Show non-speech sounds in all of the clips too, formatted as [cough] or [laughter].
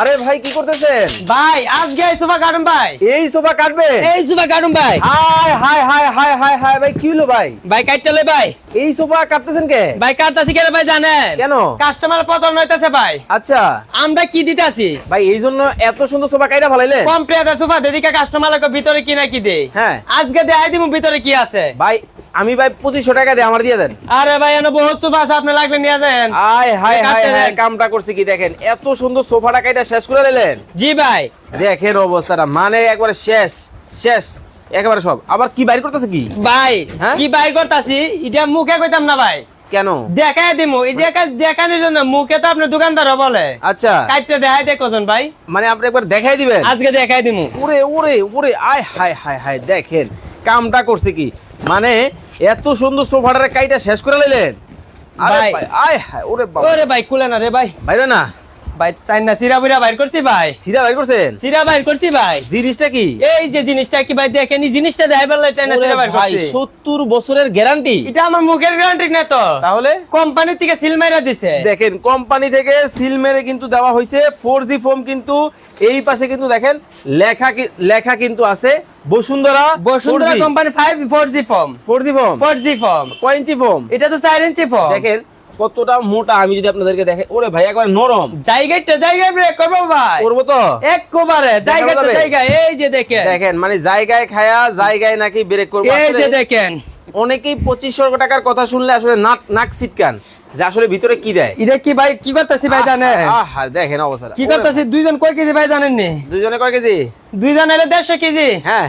আরে ভাই কি করতেছেন? ভাই আজকে এই সোফা কাটুন ভাই। এই সোফা কাটবে এই সোফা কাটুন ভাই। হাই হাই হাই হাই হাই হাই ভাই কি হলো ভাই? ভাই কাট চলে ভাই। এই সোফা কাটতেছেন কে? ভাই কাটতাছি কেন ভাই জানেন? কেন? কাস্টমার পতন হইতাছে ভাই। আচ্ছা। আমরা কি দিতাছি? ভাই এই জন্য এত সুন্দর সোফা কাইটা ভালাইলেন কম প্রিয়াদের সোফা দেদিকে কাস্টমার ভিতরে কি না কি দে? হ্যাঁ। আজকে দেখাই দিব ভিতরে কি আছে। ভাই আমি ভাই পঁচিশশো টাকা দিয়ে আমার দিয়ে দেন। আরে ভাই এনে বহুত সোফা আছে আপনি লাগলে নিয়ে যান। আয় হাই হাই হাই কামটা করছি কি দেখেন এত সুন্দর সোফাটা কাইটা শেষ করে দিলেন জি ভাই। দেখেন অবস্থাটা মানে একবারে শেষ শেষ একেবারে সব। আবার কি বাইর করতেছে কি? ভাই হ্যাঁ? কি বাইর করতাছি? এটা মুখে কইতাম না ভাই। কেন? দেখাই দিমু এই দেখা দেখানোর জন্য মুখে তো আপনি দোকানদার বলে। আচ্ছা। কাটতে দেখাই দে কজন ভাই। মানে আপনি একবার দেখাই দিবেন? আজকে দেখাই দিমু। ওরে ওরে ওরে আয় হায় হায় হায় দেখেন কামটা করছে কি? মানে এত সুন্দর সোফাটারে কাইটা শেষ করে নিলেন। আরে ভাই। ভাই, আয় হায় ওরে বাবা। ওরে ভাই কুলে না রে ভাই। বাইরে না। ভাই চাই সিরা বুড়া বাইর করছি ভাই। সিরা বাইর করছেন? সিরা বাইর করছি ভাই। জিনিসটা কি? এই যে জিনিসটা কি ভাই দেখেন এই জিনিসটা দেখাই বললে চাই সিরা বাইর করছি। সত্তর বছরের গ্যারান্টি এটা আমার মুখের গ্যারান্টি না তো। তাহলে? কোম্পানি থেকে সিল মাইরা দিছে। দেখেন কোম্পানি থেকে সিল মেরে কিন্তু দেওয়া ফোর জি ফোম কিন্তু এই পাশে কিন্তু দেখেন লেখা লেখা কিন্তু আছে। Bashundhara Bashundhara company five four G form four G foam four G কয় ইঞ্চি ফোম এটা তো চার ইঞ্চি ফর্ম দেখেন কতটা মোটা আমি যদি আপনাদেরকে দেখে ওরে ভাই একবার নরম। জায়গাটা জায়গায় ব্রেক করব ভাই। করব তো? একবারে জায়গাটা যাবে? জায়গায় এই যে দেখেন। দেখেন মানে জায়গায় খায়া জায়গায় নাকি ব্রেক করব। এই যে দেখেন। অনেকেই পঁচিশশো টাকার কথা শুনলে আসলে নাক নাক সিটকান যে আসলে ভিতরে কি দেয়? এটা কি ভাই কি করতেছি ভাই জানেন? দেখেন অবস্থা। কি করতেছি? দুইজন কয় কেজি ভাই জানেন নি দুজনে কয় কেজি? দুইজন এলে দেড়শো কেজি? হ্যাঁ।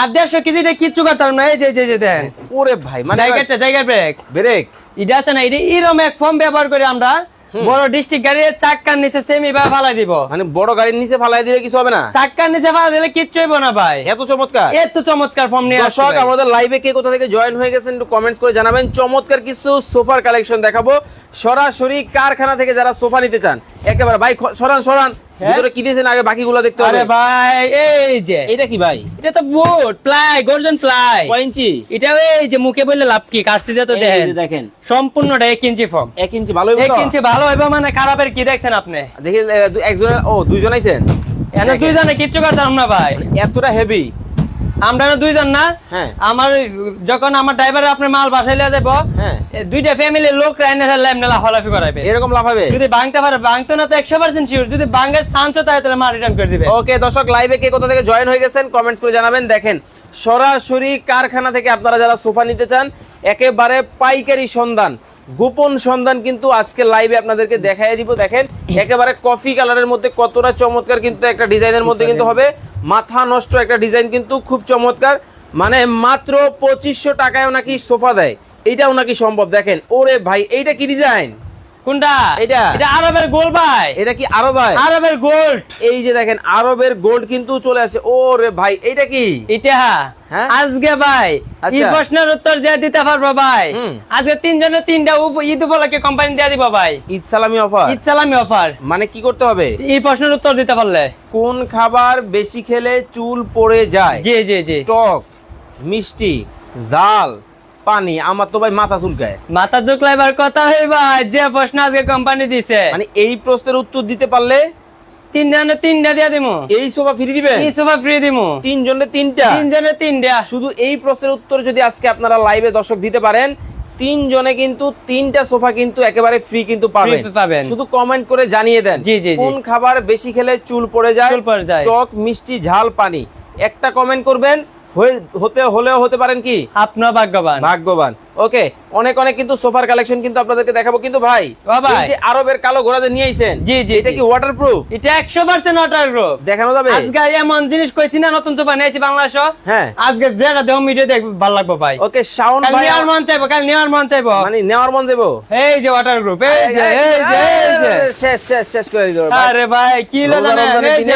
আর দেড়শো কেজিটা কিচ্ছু করতাম না এই যে যে, যে দেন। ওরে ভাই মানে জায়গাটা জায়গায় ব্রেক ব্রেক এটা আছে না এটা এরম এক ফর্ম ব্যবহার করে আমরা বড় ডিস্ট্রিক্ট গাড়ি চাক্কার নিচে সেমি বা ফালাই দিব। মানে বড় গাড়ির নিচে ফালাই দিলে কিছু হবে না? চাক্কার নিচে ফালাই দিলে কিচ্ছু না ভাই। এত চমৎকার। এত চমৎকার ফর্ম নিয়ে আসছে দর্শক আমাদের লাইভে কে কোথা থেকে জয়েন হয়ে গেছেন একটু কমেন্টস করে জানাবেন। চমৎকার কিছু সোফার কালেকশন দেখাবো। সরাসরি কারখানা থেকে যারা সোফা নিতে চান একেবারে ভাই সরান সরান? ভিতরে কি দিয়েছেন আগে বাকিগুলো দেখতে হবে। আরে ভাই এই যে। এটা কি ভাই? এটা তো বুট প্লাই গর্জন প্লাই কয় ইঞ্চি? এটা এই যে মুখে বললে লাভ কি কাটছি যে তো দেখেন। দেখেন। সম্পূর্ণটা এক ইঞ্চি ফর্ম এক ইঞ্চি ভালো এক ইঞ্চি ভালো হইবো মানে খারাপের কি দেখছেন আপনি? দেখি একজন ও দুইজন আইছেন? এনে দুইজনে কিচ্ছু করতাম না ভাই। এতটা হেভি আমরা না দুইজন না হ্যাঁ। আমার যখন আমার ড্রাইভার আপনি মাল বাসায় লিয়ে যাব হ্যাঁ। দুইটা ফ্যামিলির লোক রাইনে এমনি লাফালাফি করাবে এরকম লাভ হবে? যদি ভাঙতে পারে ভাঙতে না তো একশো পার্সেন্ট শিওর যদি ভাঙার চান্স তাই তাহলে মাল রিটার্ন করে দিবে। ওকে দর্শক লাইভে কে কোথা থেকে জয়েন হয়ে গেছেন কমেন্টস করে জানাবেন। দেখেন সরাসরি কারখানা থেকে আপনারা যারা সোফা নিতে চান একেবারে পাইকারি সন্ধান। গোপন সন্ধান কিন্তু আজকে লাইভে আপনাদেরকে দেখাই দিব। দেখেন, একেবারে কফি কালারের মধ্যে কতটা চমৎকার কিন্তু একটা ডিজাইনের মধ্যে কিন্তু হবে। মাথা নষ্ট একটা ডিজাইন কিন্তু খুব চমৎকার। মানে মাত্র পঁচিশশো টাকায় নাকি সোফা দেয়। এইটাও নাকি সম্ভব। দেখেন, ওরে ভাই, এইটা কি ডিজাইন? কোনটা? এটা? এটা আরবের গোল ভাই। এটা কি আরও ভাই আরবের গোল্ড। এই যে দেখেন আরবের গোল্ড কিন্তু চলে আসে। ওরে ভাই এইটা কি? এটা। হ্যাঁ? আজকে ভাই আচ্ছা। এই প্রশ্নের উত্তর যে দিতে পারব ভাই আজকে তিনজনে তিনটা ঈদ উপলক্ষে কোম্পানি দিয়ে দিব ভাই। ঈদ সালামি অফার ঈদ সালামি অফার মানে কি করতে হবে? এই প্রশ্নের উত্তর দিতে পারলে। কোন খাবার বেশি খেলে চুল পড়ে যায়? জি জি জি। টক মিষ্টি জাল পানি আমার তো ভাই মাথা চুলকায়। মাথা ঝুঁকলাইবার কথা হই ভাই যে প্রশ্ন আজকে কোম্পানি দিছে। মানে এই প্রশ্নের উত্তর দিতে পারলে তিনজনে তিনটা দিয়া দিমু। এই সোফা ফ্রি দিবেন? এই সোফা ফ্রি দিমু। তিনজনে তিনটা? তিনজনে তিনটা। শুধু এই প্রশ্নের উত্তর যদি আজকে আপনারা লাইভে দর্শক দিতে পারেন তিনজনে কিন্তু তিনটা সোফা কিন্তু একেবারে ফ্রি কিন্তু পাবেন। শুধু কমেন্ট করে জানিয়ে দেন। কোন খাবার বেশি খেলে চুল পড়ে যায়। টক মিষ্টি ঝাল পানি। একটা কমেন্ট করবেন হতে হলেও হতে পারেন কি? আপনার ভাগ্যবান। ভাগ্যবান। ওকে অনেক অনেক কিন্তু সোফার কালেকশন কিন্তু আপনাদেরকে দেখাবো। কিন্তু ভাই ভাই। আরবের কালো ঘোড়া যে নিয়ে আইছেন জি, জি, এটা। কি ওয়াটারপ্রুফ এটা একশো পার্সেন্ট ওয়াটার গ্রুপ দেখানো যাবে? আজকে এমন জিনিস কইছি না নতুন সোফা নিয়েছি বাংলাদেশ। হ্যাঁ। আজকে যেটা দেহ মিডিয়া দেখ ভালো লাগবো ভাই। ওকে কাল ভাই নেওয়ার মন চাইব কাল নেওয়ার মন চাইব। মানে নেওয়ার মন দেবো? এই যে ওয়াটার গ্রুপ এই যে এই যে এই যে। শেষ শেষ শেষ করে দিল আরে ভাই কি রমজানের এই যে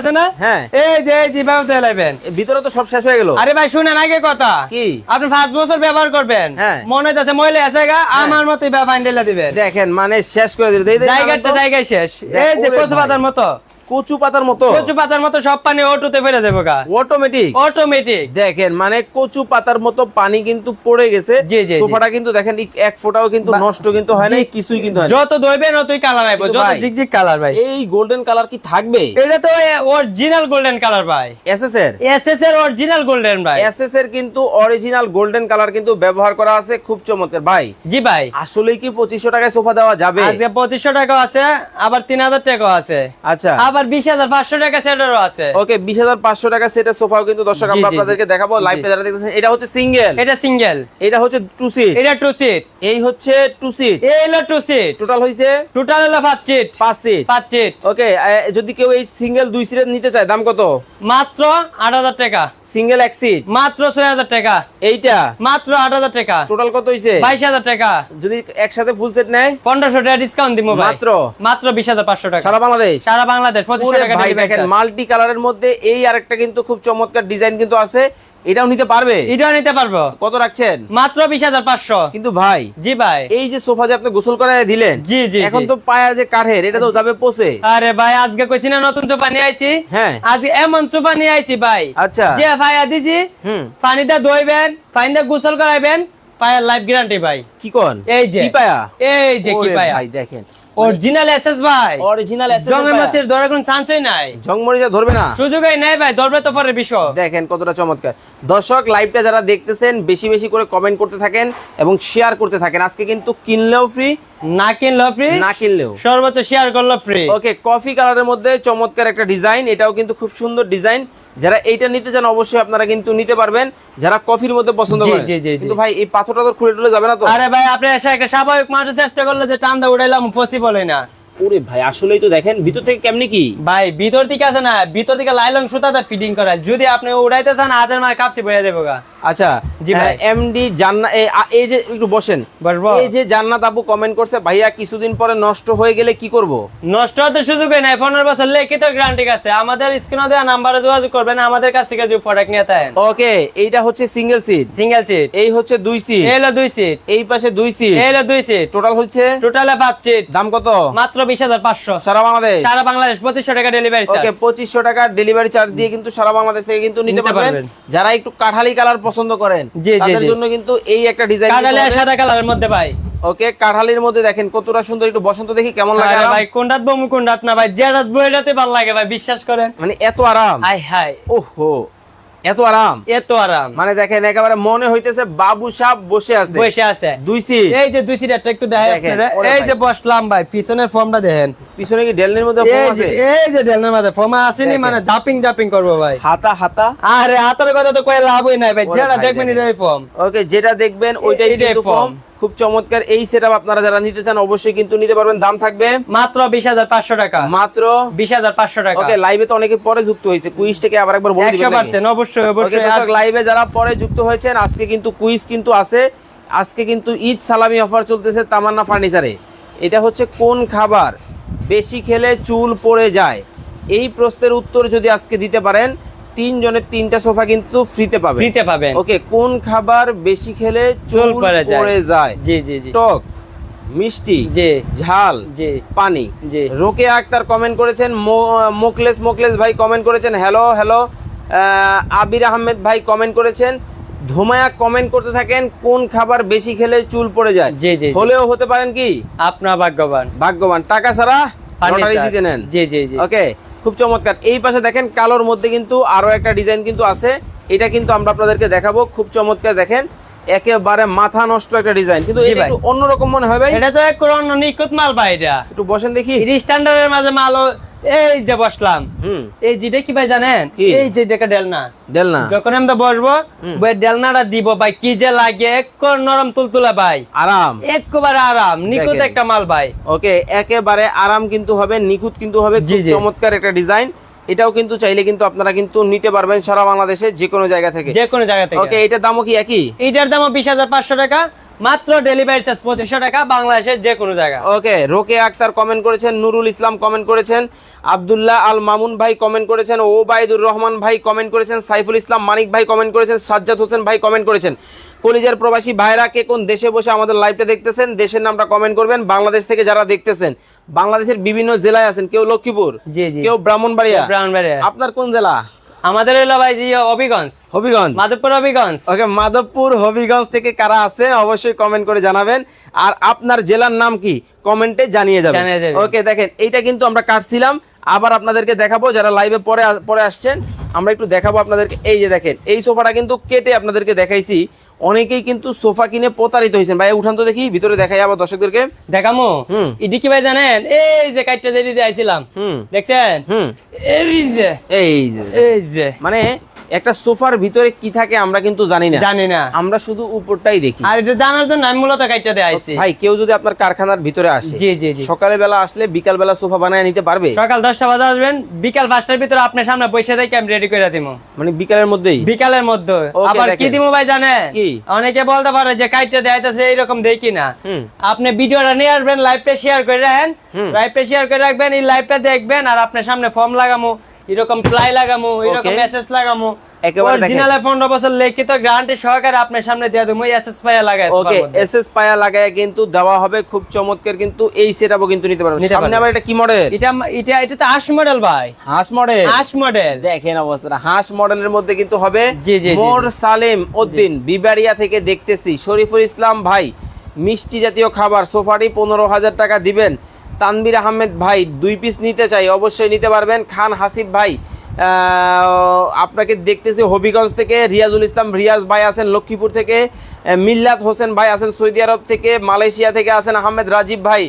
আছে না? হ্যাঁ। এই যে এই যে ব্যবস্থা লাইবেন। ভিতরে তো সব শেষ হয়ে গেল। আরে ভাই শুনেন আগে কথা। কি? আপনি পাঁচ বছর ব্যবহার করবেন। হ্যাঁ। মনে আছে ময়লা আছে গা আমার মতই ফাইন্ডেলা দিবেন। দেখেন মানে শেষ করে দিল। জায়গাটা জায়গায় শেষ। এই যে কচু পাতার মতো। কচু পাতার মতো? কচু পাতার মতো সব পানি অটোতে ফেলে দেবো গা। অটোমেটিক অটোমেটিক দেখেন মানে কচু পাতার মতো পানি কিন্তু পড়ে গেছে। সোফাটা কিন্তু দেখেন এক ফোঁটাও কিন্তু নষ্ট কিন্তু হয় না কিছুই কিন্তু যত ধরবেন অতই কালার আইবো যত ঝিকঝিক কালার ভাই। এই গোল্ডেন কালার কি থাকবে? এটা তো অরিজিনাল গোল্ডেন কালার ভাই। এসএস এর? এসএস এর অরিজিনাল গোল্ডেন ভাই। এসএস এর কিন্তু অরিজিনাল গোল্ডেন কালার কিন্তু ব্যবহার করা আছে খুব চমৎকার। ভাই জি ভাই। আসলে কি পঁচিশশো টাকায় সোফা দেওয়া যাবে? আজকে পঁচিশশো টাকা আছে আবার তিন হাজার টাকাও আছে। আচ্ছা। আবার হাজার পাঁচশো টাকা সেটারও আছে। ওকে বিশ হাজার পাঁচশো টাকা সেটা সোফাও কিন্তু দর্শক আমরা। আপনাদেরকে দেখাবো জি। লাইভটা যারা দেখতেছেন। এটা হচ্ছে সিঙ্গেল এটা সিঙ্গেল এটা হচ্ছে টু সিট এটা টু সিট এই হচ্ছে টু সিট এই হলো টু সিট টোটাল হয়েছে টোটাল হলো পাঁচ সিট পাঁচ সিট পাঁচ সিট ওকে যদি কেউ এই সিঙ্গেল দুই সিটের নিতে চায় দাম কত? মাত্র আট হাজার টাকা। সিঙ্গেল এক সিট মাত্র ছয় হাজার টাকা। এইটা? মাত্র আট হাজার টাকা। টোটাল কত হয়েছে বাইশ হাজার টাকা। যদি একসাথে ফুল সেট নেয়? পনেরোশো টাকা ডিসকাউন্ট দিব ভাই। মাত্র? মাত্র বিশ হাজার পাঁচশো টাকা। সারা বাংলাদেশ? সারা বাংলাদেশ দেখেন মাল্টি কালারের মধ্যে এই আরেকটা কিন্তু খুব চমৎকার ডিজাইন কিন্তু আছে। এটাও নিতে পারবে? এটাও নিতে পারব। কত রাখছেন? মাত্র বিশ হাজার পাঁচশো। কিন্তু ভাই জি ভাই। এই যে সোফা যে আপনি গোসল করায় দিলেন জি, জি, এখন তো পায়া যে কাঠের এটা তো যাবে পচে আরে ভাই আজকে কইছি না নতুন চোপা নিয়ে আইছি? হ্যাঁ। আজকে এমন চোপা নিয়ে আইছি ভাই। আচ্ছা। যে ভাই দিছি হুম। পানিতে ধুইবেন পানিতে গোসল করাইবেন পায়ের লাইফ গ্যারান্টি ভাই। কি কোন? এই যে। কি পায়া? এই যে কি পায়া। ভাই দেখেন। অরিজিনাল এসএস ভাই। অরিজিনাল জঙ্গল মাছের ধরার কোনো চান্সই নাই। জংমরিচা ধরবে না। সুযোগই নাই ভাই ধরবে তো পরের বিষয় দেখেন কতটা চমৎকার। দর্শক লাইভটা যারা দেখতেছেন বেশি বেশি করে কমেন্ট করতে থাকেন এবং শেয়ার করতে থাকেন। আজকে কিন্তু কিনলেও ফ্রি না কিনলো ফ্রি না কিনলেও। সর্বোচ্চ শেয়ার করল ফ্রি ওকে কফি কালারের মধ্যে চমৎকার একটা ডিজাইন এটাও কিন্তু খুব সুন্দর ডিজাইন যারা এইটা নিতে চান অবশ্যই আপনারা কিন্তু নিতে পারবেন। যারা কফির মধ্যে পছন্দ করেন। কিন্তু ভাই এই পাথরটা তো খুলে টুলে যাবে না তো? আরে ভাই আপনি এসে একটা স্বাভাবিক মানুষের চেষ্টা করলে যে টান্দা উড়াইলাম পসিবল না। ওরে ভাই আসলেই তো দেখেন ভিতর থেকে কেমনি কি? ভাই ভিতর থেকে আছে না ভিতর থেকে লাইলং সুতাটা ফিটিং করা যদি আপনি উড়াইতে চান হাতের মার কাপসি বইয়া দেবো গা। আচ্ছা জি ভাই। এমডি জান্নাত এই যে একটু বসেন। এই যে জান্নাত আপু কমেন্ট করছে ভাইয়া কিছুদিন পরে নষ্ট হয়ে গেলে কি করব? নষ্ট হতে নাই পনেরো বছর লিখিত গ্যারান্টি আছে। আমাদের স্ক্রিনে দেওয়া নাম্বারে যোগাযোগ করবেন আমাদের কাছ থেকে যে প্রোডাক্ট নিয়ে থাকেন ওকে এইটা হচ্ছে সিঙ্গেল সিট সিঙ্গেল সিট এই হচ্ছে দুই সিট এই হলো দুই সিট এই পাশে দুই সিট এই হলো দুই সিট টোটাল হচ্ছে? টোটালে পাঁচ সিট দাম কত? মাত্র বিশ হাজার পাঁচশো। সারা বাংলাদেশ? সারা বাংলাদেশ পঁচিশশো টাকা ডেলিভারি ওকে পঁচিশশো টাকা ডেলিভারি চার্জ দিয়ে কিন্তু সারা বাংলাদেশ থেকে কিন্তু নিতে পারবেন। যারা একটু কাঠালি কালার পছন্দ করেন? জি, জি, তাদের জন্য কিন্তু এই একটা ডিজাইন কাটালে সাদা কালারের মধ্যে ভাই। ওকে কাঠালির মধ্যে দেখেন কতটা সুন্দর একটু বসন্ত দেখি কেমন লাগে ভাই কোন ভাই কোনটাত বমু কোনটাত না ভাই যেটাত বইটাতে ভালো লাগে ভাই বিশ্বাস করেন। মানে এত আরাম। হাই হাই ওহো। এত আরাম। এত আরাম। মানে দেখেন একেবারে মনে হইতেছে বাবু সাপ বসে আছে। বসে আছে। দুই সিট এই যে দুই সিট একটা একটু দেখেন এই যে বসলাম ভাই পিছনের ফর্মটা দেখেন। পিছনে কি ডেলনের মধ্যে ফর্ম আছে? এই যে ডেলনের মধ্যে ফর্ম আছে নি মানে জাপিং জাপিং করব ভাই। হাতা হাতা। আরে হাতার কথা তো কই লাভই নাই ভাই যেটা দেখবেন। এটাই ফর্ম ওকে যেটা দেখবেন ওইটাই কিন্তু ফর্ম খুব চমৎকার। এই সেটআপ আপনারা যারা নিতে চান অবশ্যই কিন্তু নিতে পারবেন। দাম থাকবে মাত্র বিশ হাজার পাঁচশো টাকা। মাত্র বিশ হাজার পাঁচশো টাকা। ওকে লাইভে তো অনেকে পরে যুক্ত হয়েছে। কুইজ থেকে আবার একবার বলে দিবেন? পার্সেন্ট অবশ্যই অবশ্যই। লাইভে যারা পরে যুক্ত হয়েছেন আজকে কিন্তু কুইজ কিন্তু আছে। আজকে কিন্তু ঈদ সালামি অফার চলতেছে তামান্না ফার্নিচারে এটা হচ্ছে কোন খাবার বেশি খেলে চুল পড়ে যায়? এই প্রশ্নের উত্তর যদি আজকে দিতে পারেন তিনজনের তিনটা সোফা কিন্তু ফ্রিতে পাবেন ফ্রিতে পাবেন। ওকে কোন খাবার বেশি খেলে চুল পড়ে যায়। পড়ে যায়? জি জি জি। টক মিষ্টি জি। ঝাল জি। পানি। জি। রোকে আক্তার কমেন্ট করেছেন মোকলেস মোকলেস ভাই কমেন্ট করেছেন হ্যালো হ্যালো আবির আহমেদ ভাই কমেন্ট করেছেন ধুমায়া কমেন্ট করতে থাকেন কোন খাবার বেশি খেলে চুল পড়ে যায়? জি, জি, জি। হলেও হতে পারেন কি? আপনার ভাগ্যবান। ভাগ্যবান। টাকা ছাড়া লটারি জিতে নেন। জি জি জি। ওকে খুব চমৎকার। এই পাশে দেখেন কালোর মধ্যে কিন্তু আরও একটা ডিজাইন কিন্তু আছে। এটা কিন্তু আমরা আপনাদেরকে দেখাবো। খুব চমৎকার দেখেন। একেবারে মাথা নষ্ট একটা ডিজাইন। কিন্তু এটা একটু অন্যরকম মনে হয় ভাই। এটা তো এক অন্য নিখুঁত মাল ভাই এটা। একটু বসেন দেখি। স্ট্যান্ডার্ডের মাঝে মাল এই যে বসলাম। এই যেটা কি ভাই জানেন? এই যে ডেকা ডেলনা। ডেলনা। যখন আমরা বসবো ভাই ডেলনাটা দিব ভাই কি যে লাগে এক নরম তুলতুলা ভাই। আরাম। একেবারে আরাম নিখুঁত একটা মাল ভাই। ওকে একেবারে আরাম কিন্তু হবে নিখুঁত কিন্তু হবে খুব চমৎকার একটা ডিজাইন। এটাও কিন্তু চাইলে কিন্তু আপনারা কিন্তু নিতে পারবেন সারা বাংলাদেশে যে কোনো জায়গা থেকে। যে কোনো জায়গা থেকে। ওকে এটার দামও কি একই? এইটার দাম বিশ হাজার পাঁচশো টাকা মাত্র ডেলিভারি চার্জ পঁচিশশো টাকা বাংলাদেশের যে কোনো জায়গা। ওকে রোকে আক্তার কমেন্ট করেছেন নুরুল ইসলাম কমেন্ট করেছেন আব্দুল্লাহ আল মামুন ভাই কমেন্ট করেছেন ওবায়দুর রহমান ভাই কমেন্ট করেছেন সাইফুল ইসলাম মানিক ভাই কমেন্ট করেছেন সাজ্জাদ হোসেন ভাই কমেন্ট করেছেন। কলিজার প্রবাসী ভাইরা কে কোন দেশে বসে আমাদের লাইভটা দেখতেছেন দেশের নামটা কমেন্ট করবেন বাংলাদেশ থেকে যারা দেখতেছেন বাংলাদেশের বিভিন্ন জেলায় আছেন কেউ লক্ষ্মীপুর কেউ ব্রাহ্মণবাড়িয়া ব্রাউনবাড়িয়া আপনার কোন জেলা? আমাদের হলো ভাই জি হবিগঞ্জ। হবিগঞ্জ। মাধবপুর হবিগঞ্জ। ওকে মাধবপুর হবিগঞ্জ থেকে কারা আছে অবশ্যই কমেন্ট করে জানাবেন। আর আপনার জেলার নাম কি? কমেন্টে জানিয়ে যাবেন। ওকে দেখেন এইটা কিন্তু আমরা কাটছিলাম। আবার আপনাদেরকে দেখাবো যারা লাইভে পরে পরে আসছেন আমরা একটু দেখাবো আপনাদেরকে। এই যে দেখেন এই সোফাটা কিন্তু কেটে আপনাদেরকে দেখাইছি। অনেকেই কিন্তু সোফা কিনে প্রতারিত হয়েছেন। ভাই উঠান তো দেখি ভিতরে দেখাই আবার দর্শকদেরকে। দেখামো? হুম। ইডি কি ভাই জানেন? এই যে কাইটটা দেরি দিয়ে আইছিলাম। হুম। দেখছেন? হুম। এই যে। এই যে। এই যে। মানে একটা সোফার ভিতরে কি থাকে আমরা কিন্তু জানি না। জানি না। আমরা শুধু উপরটাই দেখি। আর এটা জানার জন্য আমি মূলত কাইটটা দিয়ে আইছি। ভাই কেউ যদি আপনার কারখানার ভিতরে আসে জি জি জি। সকালে বেলা আসলে বিকাল বেলা সোফা বানায় নিতে পারবে? সকাল দশটা বাজে আসবেন বিকাল পাঁচটার ভিতরে আপনার সামনে বসে থেকে আমি রেডি করে দিব মানে বিকালের মধ্যেই? বিকালের মধ্যে। আবার কি। দিব ভাই জানে কি? অনেকে বলতে পারে যে কাইটটা দেখাইতেছে এইরকম দেখি না। আপনি ভিডিওটা নিয়ে আসবেন লাইভটা শেয়ার করে রাখেন। হুম। লাইভটা শেয়ার করে রাখবেন এই লাইভটা দেখবেন আর আপনার সামনে ফর্ম লাগামো। এরকম প্লাই লাগামো এরকম. মেসেজ লাগামো। অরিজিনাল বছর লিখিত গ্যারান্টি সহকারে আপনার সামনে দিয়ে দেবো এসএস পাইয়া লাগাই ওকে এসএস পায়া লাগায় কিন্তু দেওয়া হবে খুব চমৎকার কিন্তু এই সেটআপও কিন্তু নিতে পারবেন। সামনে আবার এটা কি মডেল এটা এটা এটা তো আশ মডেল ভাই। হাঁস মডেল আশ মডেল দেখেন অবস্থাটা হাঁস মডেলের মধ্যে কিন্তু হবে মোর সালেম উদ্দিন বিবারিয়া থেকে দেখতেছি। শরীফুল ইসলাম ভাই মিষ্টি জাতীয় খাবার সোফাটি পনেরো হাজার টাকা দিবেন। তানবির আহমেদ ভাই, দুই পিস নিতে চাই, অবশ্যই নিতে পারবেন। খান হাসিফ ভাই আপনাকে দেখতেছি হবিগঞ্জ থেকে, রিয়াজুল ইসলাম, রিয়াজ ভাই আছেন লক্ষ্মীপুর থেকে মিল্লাত হোসেন ভাই আছেন সৌদি আরব থেকে, মালয়েশিয়া থেকে আছেন আহমেদ রাজীব ভাই।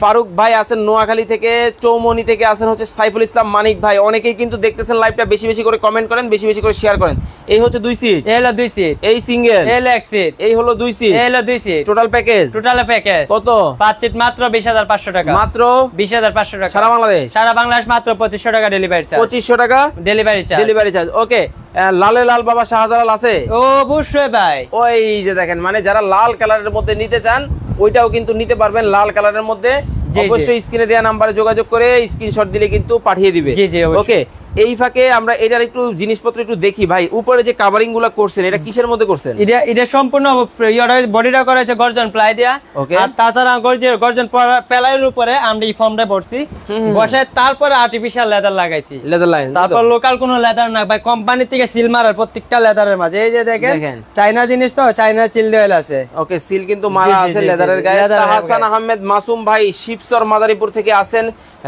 ফারুক ভাই আছেন নোয়াখালী থেকে চৌমনি থেকে আছেন হচ্ছে সাইফুল ইসলাম মানিক ভাই। অনেকেই কিন্তু দেখতেছেন লাইভটা বেশি বেশি করে কমেন্ট করেন বেশি বেশি করে শেয়ার করেন। এই হচ্ছে দুই সিট এ হলো দুই সিট এই সিঙ্গেল এ হলো এক সিট এই হলো দুই সিট এ হলো দুই seat total package total package কত? পাঁচ সিট মাত্র বিশ হাজার পাঁচশো টাকা। মাত্র? বিশ হাজার পাঁচশো টাকা। সারা বাংলাদেশ? সারা বাংলাদেশ মাত্র পঁচিশশো টাকা ডেলিভারি চার্জ পঁচিশশো টাকা delivery charge delivery charge okay লালে লাল বাবা শাহজালাল আছে? ও অবশ্যই ভাই। ওই যে দেখেন মানে যারা লাল কালারের মধ্যে নিতে চান ওইটাও কিন্তু নিতে পারবেন লাল কালারের মধ্যে। অবশ্যই স্ক্রিনে দেওয়া নাম্বারে যোগাযোগ করে স্ক্রিনশট দিলে কিন্তু পাঠিয়ে দিবে। ওকে এই ফাঁকে আমরা এটার একটু জিনিসপত্র একটু দেখি ভাই। উপরে যে কাভারিংগুলো করছেন এটা কিসের মধ্যে করছেন? এটা এটা সম্পূর্ণ বডিটা করা হয়েছে গর্জন প্লাই দিয়া। আর তাছাড়া গর্জন গর্জন প্যালাইয়ের উপরে আমরা এই ফর্মটা পড়ছি বসে তারপরে আর্টিফিশিয়াল লেদার লাগাইছি। লেদার লাইন তারপর লোকাল কোনো লেদার না ভাই। কোম্পানি থেকে সিল মারার প্রত্যেকটা লেদারের মাঝে। এই যে দেখেন। চাইনা জিনিস তো চাইনা চিল দেওয়াল আছে। ওকে সিল কিন্তু মারা আছে লেদারের গায়ে। হাসান আহমেদ মাসুম ভাই শিবসর মাদারীপুর থেকে আছেন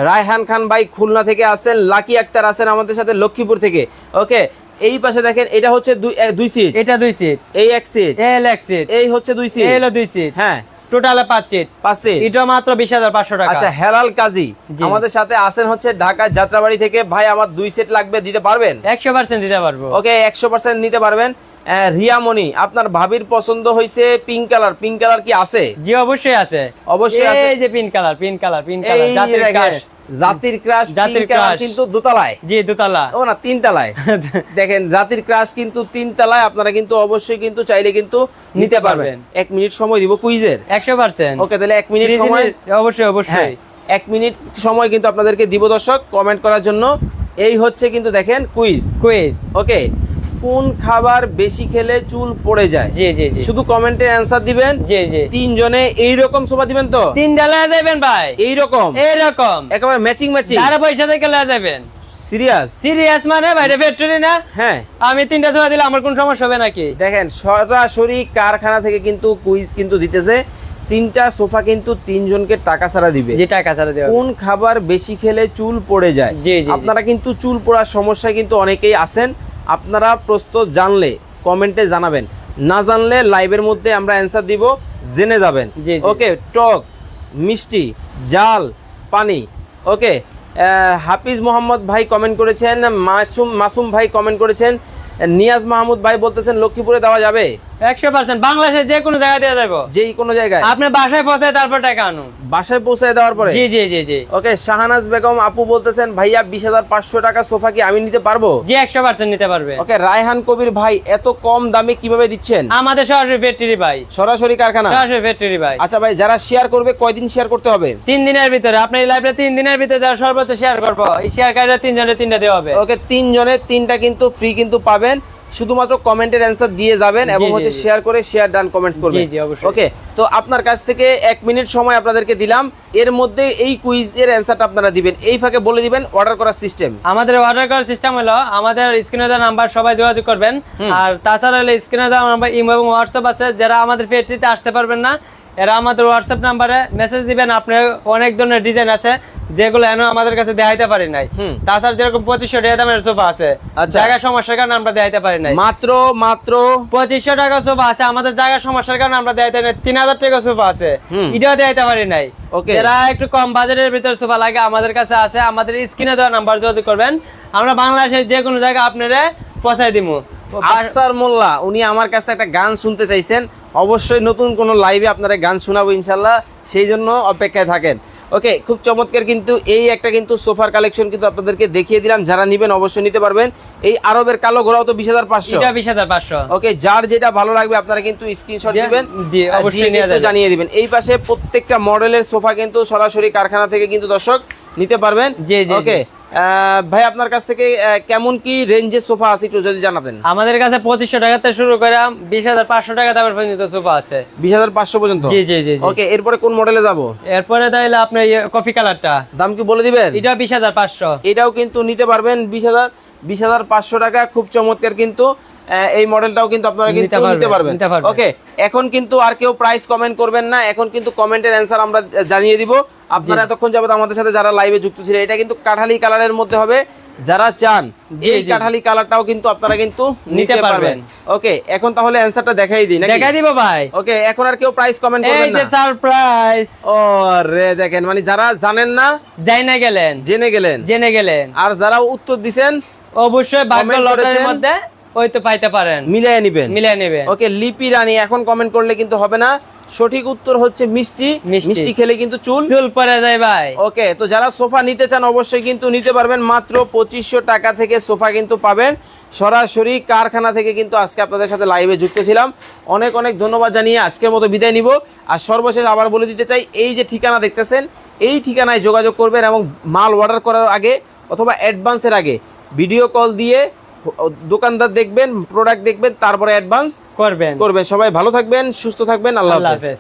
রায়হান খান ভাই খুলনা থেকে আছেন লাকি আক্তার আছেন আমাদের সাথে লক্ষ্মীপুর থেকে। ওকে এই পাশে দেখেন এটা হচ্ছে দুই সিট এটা দুই সিট এই এক সিট এ হলো এক সিট এই হচ্ছে দুই সিট হলো দুই সিট হ্যাঁ। টোটালে পাঁচ সিট পাঁচ সিট এটা মাত্র বিশ হাজার পাঁচশো টাকা। আচ্ছা হেলাল কাজী আমাদের সাথে আছেন হচ্ছে ঢাকা যাত্রাবাড়ি থেকে। ভাই আমার দুই সেট লাগবে দিতে পারবেন? একশো পার্সেন্ট দিতে পারব। ওকে একশো পার্সেন্ট নিতে পারবেন। রিয়ামণি আপনার ভাবির পছন্দ হয়েছে পিঙ্ক কালার পিঙ্ক কালার কি আছে? জি অবশ্যই আছে। অবশ্যই। এই যে পিন কালার পিন কালার এই কালার জাতির জাতির ক্রাশ জাতির ক্রাশ কিন্তু দোতলায়। জি দুতলা ও না তিনতলায়। [laughs] দেখেন জাতির ক্রাশ কিন্তু তিনতলায় আপনারা কিন্তু অবশ্যই কিন্তু চাইলে কিন্তু নিতে পারবেন। এক মিনিট সময় দিব কুইজের। একশো পার্সেন্ট। ওকে তাহলে এক মিনিট সময় অবশ্যই হ্যাঁ অবশ্যই এক মিনিট সময় কিন্তু আপনাদেরকে দিব দর্শক কমেন্ট করার জন্য। এই হচ্ছে কিন্তু দেখেন কুইজ কুইজ ওকে কোন খাবার বেশি খেলে চুল পড়ে যায়? জি জি জি। শুধু কমেন্টে অ্যান্সার দিবেন। জি জি। তিনজনে এই রকম সোফা দিবেন তো? তিন ডালা দেবেন ভাই। এই রকম এরকম একেবারে ম্যাচিং ম্যাচিং যারা পয়সা থেকে লেয়া যাবেন। সিরিয়াস সিরিয়াস মানে ভাই ফ্যাক্টরি না? হ্যাঁ। আমি তিনটা জোড়া দিলে আমার কোন সমস্যা হবে নাকি? দেখেন সরাসরি কারখানা থেকে কিন্তু কুইজ কিন্তু দিতেছে। তিনটা সোফা কিন্তু তিনজনকে টাকা ছাড়া দিবে। যে টাকা ছাড়া কোন খাবার বেশি খেলে চুল পড়ে যায়। আপনারা কিন্তু চুল পড়ার সমস্যায় কিন্তু অনেকেই আছেন। আপনারা প্রশ্ন জানলে কমেন্টে জানাবেন। না জানলে লাইভের মধ্যে আমরা অ্যান্সার দিব জেনে যাবেন। ওকে টক মিষ্টি জাল পানি। ওকে হাফিজ মোহাম্মদ ভাই কমেন্ট করেছেন মাসুম মাসুম ভাই কমেন্ট করেছেন নিয়াজ মাহমুদ ভাই বলতেছেন লক্ষ্মীপুরে দেওয়া যাবে? একশো পার্সেন্ট। বাংলাদেশে যে কোনো জায়গায় দেওয়া যাব যেই কোনো জায়গায়। আপনি বাসায় পৌঁছায় তারপর টাকা আনুন। বাসায় পৌঁছায় দেওয়ার পরে? জি জি জি জি। ওকে শাহানাজ বেগম আপু বলতেছেন ভাইয়া বিশ হাজার পাঁচশো টাকা সোফা কি আমি নিতে পারব? জি একশো পার্সেন্ট নিতে পারবে। ওকে রায়হান কবির ভাই এত কম দামে কীভাবে দিচ্ছেন? আমাদের সরাসরি ফ্যাক্টরি ভাই। সরাসরি কারখানা? সরাসরি ফ্যাক্টরি ভাই। আচ্ছা ভাই যারা শেয়ার করবে কয়দিন শেয়ার করতে হবে? তিন দিনের ভিতরে। আপনি এই লাইভটা তিন দিনের ভিতরে যারা সর্বোচ্চ শেয়ার করব। এই শেয়ার কার্ডটা তিনজনের তিনটা দেওয়া হবে। ওকে তিনজনের তিনটা কিন্তু ফ্রি কিন্তু পাবেন। শুধুমাত্র কমেন্টের অ্যান্সার দিয়ে যাবেন এবং হচ্ছে শেয়ার করে শেয়ার ডান কমেন্টস করবেন। ওকে তো আপনার কাছ থেকে এক মিনিট সময় আপনাদেরকে দিলাম। এর মধ্যে এই কুইজের অ্যান্সারটা আপনারা দিবেন। এই ফাঁকে বলে দিবেন অর্ডার করার সিস্টেম আমাদের অর্ডার করার সিস্টেম হলো আমাদের স্ক্রিনে দেওয়া নাম্বার সবাই যোগাযোগ করবেন। আর তাছাড়া হলো স্ক্রিনে দেওয়া নাম্বার ইমো এবং হোয়াটসঅ্যাপ আছে। যারা আমাদের ফ্যাক্টরিতে আসতে পারবেন না এরা আমাদের হোয়াটসঅ্যাপ নাম্বারে মেসেজ দিবেন আপনার অনেক ধরনের ডিজাইন আছে যেগুলো এখনও আমাদের কাছে দেখাইতে পারি নাই। তাছাড়া যেরকম পঁচিশশো টাকা দামের সোফা আছে আচ্ছা। জায়গা সমস্যার কারণে আমরা দেখাইতে পারি নাই। মাত্র মাত্র? পঁচিশশো টাকা সোফা আছে আমাদের জায়গা সমস্যার কারণে আমরা দেখাইতে নাই তিন হাজার টাকা সোফা আছে। এটাও দেখাইতে পারি নাই. যারা একটু কম বাজারের ভিতরে সোফা লাগে আমাদের কাছে আছে আমাদের স্ক্রিনে দেওয়া নাম্বার যোগাযোগ করবেন। আমরা বাংলাদেশের যে কোনো জায়গায় আপনারা পৌঁছাই দিব আফসার মোল্লা উনি আমার কাছে একটা গান শুনতে চাইছেন। অবশ্যই নতুন কোনো লাইভে আপনারা গান শোনাবো ইনশাল্লাহ। সেই জন্য অপেক্ষায় থাকেন। ওকে খুব চমৎকার কিন্তু এই একটা কিন্তু সোফার কালেকশন কিন্তু আপনাদেরকে দেখিয়ে দিলাম। যারা নিবেন অবশ্যই নিতে পারবেন। এই আরবের কালো ঘোড়াও তো বিশ হাজার পাঁচশো। এটা বিশ হাজার পাঁচশো। ওকে যার যেটা ভালো লাগবে আপনারা কিন্তু স্ক্রিনশট দিবেন। অবশ্যই। জানিয়ে দিবেন। এই পাশে প্রত্যেকটা মডেলের সোফা কিন্তু সরাসরি কারখানা থেকে কিন্তু দর্শক নিতে পারবেন। ওকে ভাই আপনার কাছ থেকে কেমন কি রেঞ্জের সোফা আছে একটু যদি জানাবেন আমাদের কাছে পঁচিশশো টাকা থেকে শুরু করে বিশ হাজার পাঁচশো টাকা দামের পর্যন্ত সোফা আছে। বিশ হাজার পাঁচশো পর্যন্ত? জি জি জি। ওকে এরপরে কোন মডেলে যাব? এরপরে তাহলে আপনার কফি কালারটা দাম কি বলে দিবেন? এটা বিশ হাজার পাঁচশো। এটাও কিন্তু নিতে পারবেন বিশ হাজার বিশ হাজার পাঁচশো টাকা। খুব চমৎকার কিন্তু। এই মডেলটাও কিন্তু আপনারা কিন্তু নিতে পারবেন। ওকে এখন কিন্তু আর কেউ প্রাইস কমেন্ট করবেন না এখন কিন্তু কমেন্টের অ্যান্সার আমরা জানিয়ে দিব। আপনারা এতক্ষণ যাবত আমাদের সাথে যারা লাইভে যুক্ত ছিলেন এটা কিন্তু কাঠালি কালারের মধ্যে হবে। যারা চান এই কাঠালি কালারটাও কিন্তু আপনারা কিন্তু নিতে পারবেন। ওকে এখন তাহলে অ্যান্সারটা দেখাই দিই নাকি? দেখা দিব ভাই। ওকে এখন আর কেউ প্রাইস কমেন্ট করবেন না এই যে সারপ্রাইজ ও রে দেখেন মানে যারা জানেন না যাই না গেলেন। জেনে গেলেন। জেনে গেলেন। আর যারা উত্তর দিছেন অবশ্যই ভাগ্য লটারির মধ্যে ওই তো পাইতে পারেন। মিলিয়ে নিবেন। মিলিয়ে নেবেন। ওকে লিপি রানী এখন কমেন্ট করলে কিন্তু হবে না। সঠিক উত্তর হচ্ছে মিষ্টি। মিষ্টি। মিষ্টি খেলে কিন্তু চুল। চুল পরে যায় ভাই। ওকে তো যারা সোফা নিতে চান অবশ্যই কিন্তু নিতে পারবেন। মাত্র পঁচিশশো টাকা থেকে সোফা কিন্তু পাবেন। সরাসরি কারখানা থেকে কিন্তু আজকে আপনাদের সাথে লাইভে যুক্ত ছিলাম। অনেক অনেক ধন্যবাদ জানিয়ে আজকের মতো বিদায় নিব। আর সর্বশেষ আবার বলে দিতে চাই এই যে ঠিকানা দেখতেছেন এই ঠিকানায় যোগাযোগ করবেন এবং মাল অর্ডার করার আগে অথবা অ্যাডভান্সের আগে ভিডিও কল দিয়ে দোকানদার দেখবেন প্রোডাক্ট দেখবেন তারপরে অ্যাডভান্স করবেন। করবেন। সবাই ভালো থাকবেন সুস্থ থাকবেন আল্লাহ হাফেজ।